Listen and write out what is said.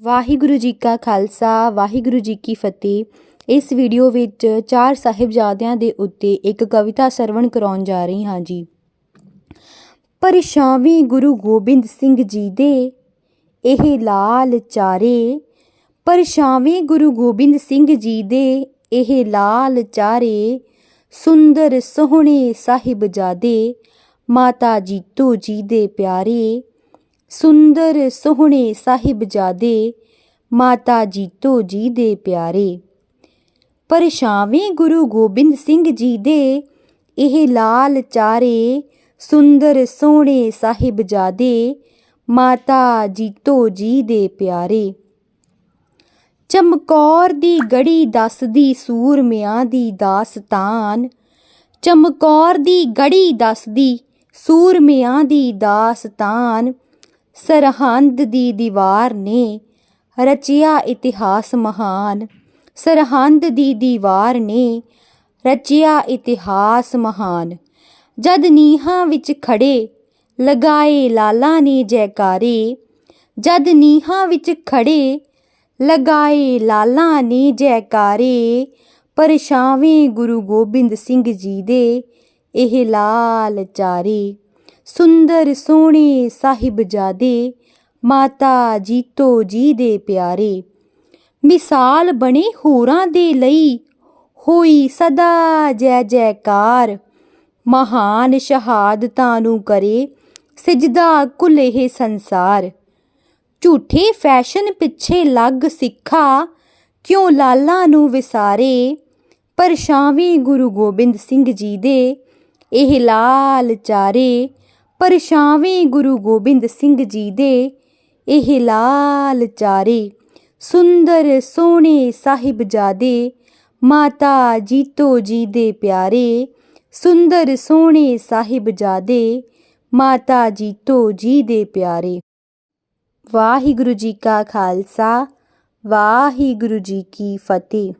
ਵਾਹਿਗੁਰੂ ਜੀ ਕਾ ਖਾਲਸਾ, ਵਾਹਿਗੁਰੂ ਜੀ ਕੀ ਫਤਿਹ। ਇਸ ਵੀਡੀਓ ਵਿੱਚ ਚਾਰ ਸਾਹਿਬਜ਼ਾਦਿਆਂ ਦੇ ਉੱਤੇ ਇੱਕ ਕਵਿਤਾ ਸਰਵਣ ਕਰਾਉਣ ਜਾ ਰਹੀ ਹਾਂ ਜੀ। ਪਰਛਾਵੇਂ ਗੁਰੂ ਗੋਬਿੰਦ ਸਿੰਘ ਜੀ ਦੇ ਇਹ ਲਾਲ ਚਾਰੇ ਪਰਛਾਵੇਂ ਗੁਰੂ ਗੋਬਿੰਦ ਸਿੰਘ ਜੀ ਦੇ ਇਹ ਲਾਲ ਚਾਰੇ, ਸੁੰਦਰ ਸੋਹਣੇ ਸਾਹਿਬਜ਼ਾਦੇ ਮਾਤਾ ਜੀਤੋ ਜੀ ਦੇ ਪਿਆਰੇ ਸੁੰਦਰ ਸੋਹਣੇ ਸਾਹਿਬਜ਼ਾਦੇ ਮਾਤਾ ਜੀਤੋ ਜੀ ਦੇ ਪਿਆਰੇ। ਪਰਛਾਵੇਂ ਗੁਰੂ ਗੋਬਿੰਦ ਸਿੰਘ ਜੀ ਦੇ ਇਹ ਲਾਲ ਚਾਰੇ, ਸੁੰਦਰ ਸੋਹਣੇ ਸਾਹਿਬਜ਼ਾਦੇ ਮਾਤਾ ਜੀਤੋ ਜੀ ਦੇ ਪਿਆਰੇ। ਚਮਕੌਰ ਦੀ ਗੜੀ ਦੱਸਦੀ ਸੂਰਮਿਆਂ ਦੀ ਦਾਸਤਾਨ ਚਮਕੌਰ ਦੀ ਗੜੀ ਦੱਸਦੀ ਸੂਰਮਿਆਂ ਦੀ ਦਾਸਤਾਨ ਸਰਹੰਦ ਦੀ ਦੀਵਾਰ ਨੇ ਰਚਿਆ ਇਤਿਹਾਸ ਮਹਾਨ। ਸਰਹੰਦ ਦੀ ਦੀਵਾਰ ਨੇ ਰਚਿਆ ਇਤਿਹਾਸ ਮਹਾਨ। ਜਦ ਨੀਹਾਂ ਵਿੱਚ ਖੜੇ ਲਗਾਏ ਲਾਲਾ ਨੇ ਜੈਕਾਰੇ, ਜਦ ਨੀਹਾਂ ਵਿੱਚ ਖੜੇ ਲਗਾਏ ਲਾਲਾ ਨੇ ਜੈਕਾਰੇ, ਪਰਛਾਵੇਂ ਗੁਰੂ ਗੋਬਿੰਦ ਸਿੰਘ ਜੀ ਦੇ ਇਹ ਲਾਲ ਚਾਰੇ। ਸੁੰਦਰ ਸੋਹਣੇ ਸਾਹਿਬਜ਼ਾਦੇ ਮਾਤਾ ਜੀਤੋ ਜੀ ਦੇ ਪਿਆਰੇ। ਮਿਸਾਲ ਬਣੇ ਹੋਰਾਂ ਦੇ ਲਈ, ਹੋਈ ਸਦਾ ਜੈ ਜੈਕਾਰ। ਮਹਾਨ ਸ਼ਹਾਦਤਾਂ ਨੂੰ ਕਰੇ, ਸਜਦਾ ਕੁੱਲ ਇਹ ਸੰਸਾਰ। ਝੂਠੇ ਫੈਸ਼ਨ ਪਿੱਛੇ ਲੱਗ ਸਿੱਖਾ, ਕਿਉਂ ਲਾਲਾਂ ਨੂੰ ਵਿਸਾਰੇ? ਪਰਛਾਵੇਂ ਗੁਰੂ ਗੋਬਿੰਦ ਸਿੰਘ ਜੀ ਦੇ, ਇਹ ਲਾਲ ਚਾਰੇ ਪਰਛਾਵੇਂ ਗੁਰੂ ਗੋਬਿੰਦ ਸਿੰਘ ਜੀ ਦੇ ਇਹ ਲਾਲ ਚਾਰੇ, ਸੁੰਦਰ ਸੋਹਣੇ ਸਾਹਿਬਜ਼ਾਦੇ ਮਾਤਾ ਜੀਤੋ ਜੀ ਦੇ ਪਿਆਰੇ, ਸੁੰਦਰ ਸੋਹਣੇ ਸਾਹਿਬਜ਼ਾਦੇ ਮਾਤਾ ਜੀਤੋ ਜੀ ਦੇ ਪਿਆਰੇ। ਵਾਹਿਗੁਰੂ ਜੀ ਕਾ ਖਾਲਸਾ, ਵਾਹਿਗੁਰੂ ਜੀ ਕੀ ਫਤਿਹ।